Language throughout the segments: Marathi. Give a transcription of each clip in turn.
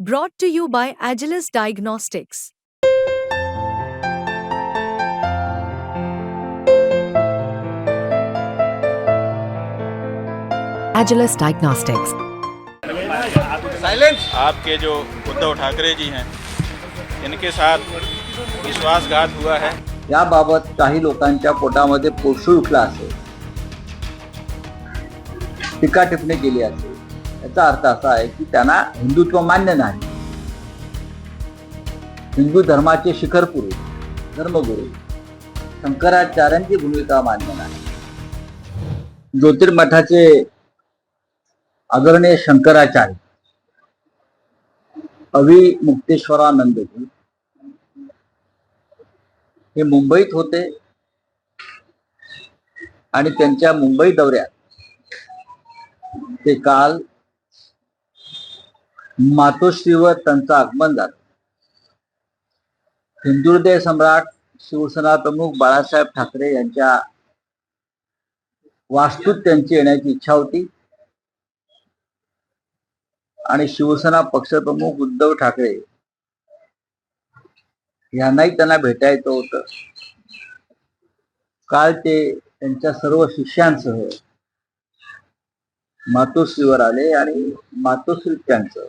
Brought to you by Agilus Diagnostics. Agilus Diagnostics. आपके जो उद्धव ठाकरे जी हैं इनके साथ विश्वासघात हुआ है याबाबत काही लोकांच्या पोटामध्ये पोळसूळ उठला असेल टीका टिप्पणी केली असेल याचा अर्थ असा आहे की त्यांना हिंदुत्व मान्य नाही. हिंदू धर्माचे शिखर पुरुष धर्मगुरू शंकराचार्यांची भूमिका मान्य नाही. ज्योतिर्मठाचे आदरणीय शंकराचार्य अवि मुक्तेश्वरानंदजी हे मुंबईत होते आणि त्यांच्या मुंबई दौऱ्यात ते काल मातोश्रीवर त्यांचं आगमन झालं. हिंदुर्देव सम्राट शिवसेना प्रमुख बाळासाहेब ठाकरे यांच्या वास्तूत त्यांची येण्याची इच्छा होती. आणि शिवसेना पक्षप्रमुख उद्धव ठाकरे यांनाही त्यांना भेटायचं होतं. काल ते त्यांच्या सर्व शिष्यांसह मातोश्रीवर आले आणि मातोश्री त्यांचं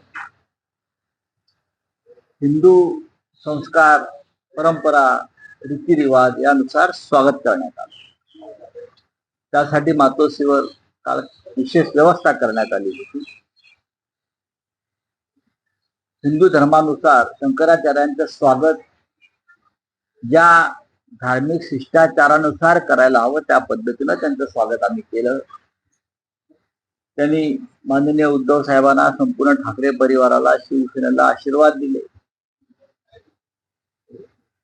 हिंदू संस्कार परंपरा रीतिरिवाज यानुसार स्वागत करण्यात आलं. त्यासाठी मातोश्रीवर काल विशेष व्यवस्था करण्यात आली होती. हिंदू धर्मानुसार शंकराचार्यांचं स्वागत ज्या धार्मिक शिष्टाचारानुसार करायला हवं त्या पद्धतीनं त्यांचं स्वागत आम्ही केलं. त्यांनी माननीय उद्धव साहेबांना संपूर्ण ठाकरे परिवाराला शिवसेनेला आशीर्वाद दिले.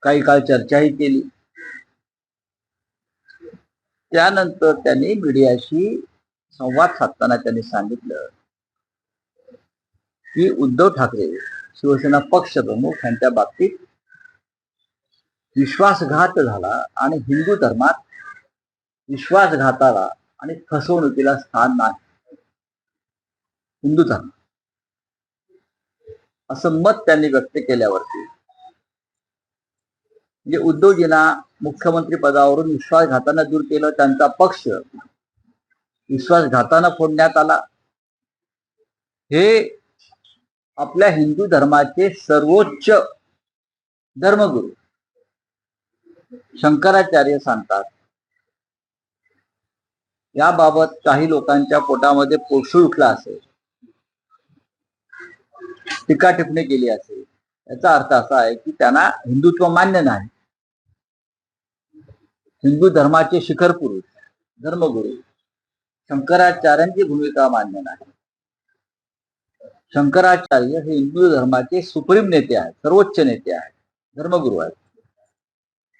काही काळ चर्चाही केली. त्यानंतर त्यांनी मीडियाशी संवाद साधताना त्यांनी सांगितलं की उद्धव ठाकरे शिवसेना पक्ष प्रमुख यांच्या बाबतीत विश्वासघात झाला आणि हिंदू धर्मात विश्वासघाताला आणि फसवणुकीला स्थान नाही. हिंदू धर्म असं मत त्यांनी व्यक्त केल्यावरती. म्हणजे उद्धवजींना मुख्यमंत्री पदावरून विश्वासघातानं दूर केलं त्यांचा पक्ष विश्वासघातानं फोडण्यात आला. हे आपल्या हिंदू धर्माचे सर्वोच्च धर्मगुरु शंकराचार्य सांगतात. याबाबत काही लोकांच्या पोटामध्ये पोळसूळ उठला असेल. टीका टिप्पणी केली असेल. याचा अर्थ असा आहे की त्यांना हिंदुत्व मान्य नाही. हिंदू धर्माचे शिखर पुरुष धर्मगुरू शंकराचार्यांची भूमिका मान्य नाही. शंकराचार्य हे हिंदू धर्माचे सुप्रीम नेते आहेत सर्वोच्च नेते आहेत धर्मगुरू आहेत.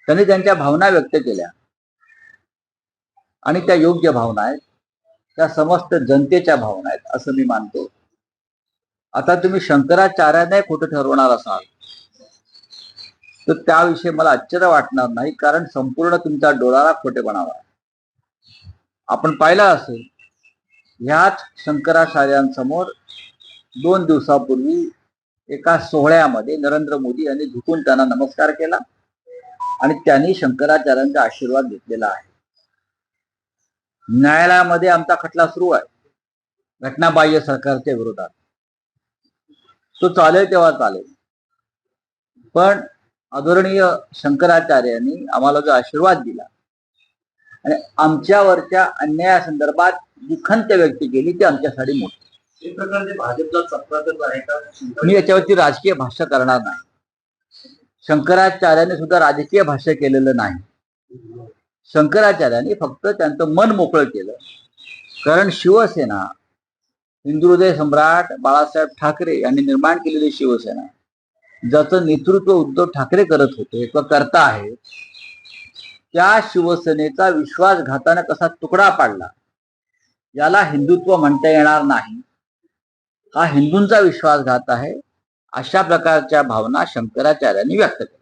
त्यांनी त्यांच्या भावना व्यक्त केल्या. आणि त्या योग्य भावना आहेत. त्या समस्त जनतेच्या भावना आहेत असं मी मानतो. आता तुम्ही शंकराचार्याने खोटं ठरवणार असाल? तर त्याविषयी मला आश्चर्य वाटणार नाही कारण संपूर्ण तुमचा डोळाला खोटेपणावा आहे आपण पाहिलं असेल ह्याच शंकराचार्यांसमोर दोन दिवसापूर्वी एका सोहळ्यामध्ये नरेंद्र मोदी यांनी झुकून त्यांना नमस्कार केला आणि त्यांनी शंकराचार्यांचा आशीर्वाद घेतलेला आहे. न्यायालयामध्ये आमचा खटला सुरू आहे. घटनाबाह्य सरकारच्या विरोधात. तो चालेल तेव्हा चालेल. पण आदरणीय शंकराचार्यांनी आम्हाला जो आशीर्वाद दिला आणि आमच्यावरच्या अन्यायासंदर्भात जी खंत व्यक्त केली ती आमच्यासाठी मोठी. एक प्रकारचे भाजपचा चक्रातच आहे का? मी याच्यावरती राजकीय भाष्य करणार नाही. शंकराचार्याने सुद्धा राजकीय भाष्य केलेलं नाही. शंकराचार्यांनी फक्त त्यांचं मन मोकळं केलं. कारण शिवसेना हिंदू सम्राट बाळासाहेब ठाकरे यांनी निर्माण केलेली शिवसेना ज्याचं नेतृत्व उद्धव ठाकरे करत होते किंवा करता आहे त्या शिवसेनेचा विश्वासघातानं कसा तुकडा पाडला याला हिंदुत्व म्हणता येणार नाही. हा हिंदूंचा विश्वासघात आहे अशा प्रकारच्या भावना शंकराचार्यांनी व्यक्त केल्या.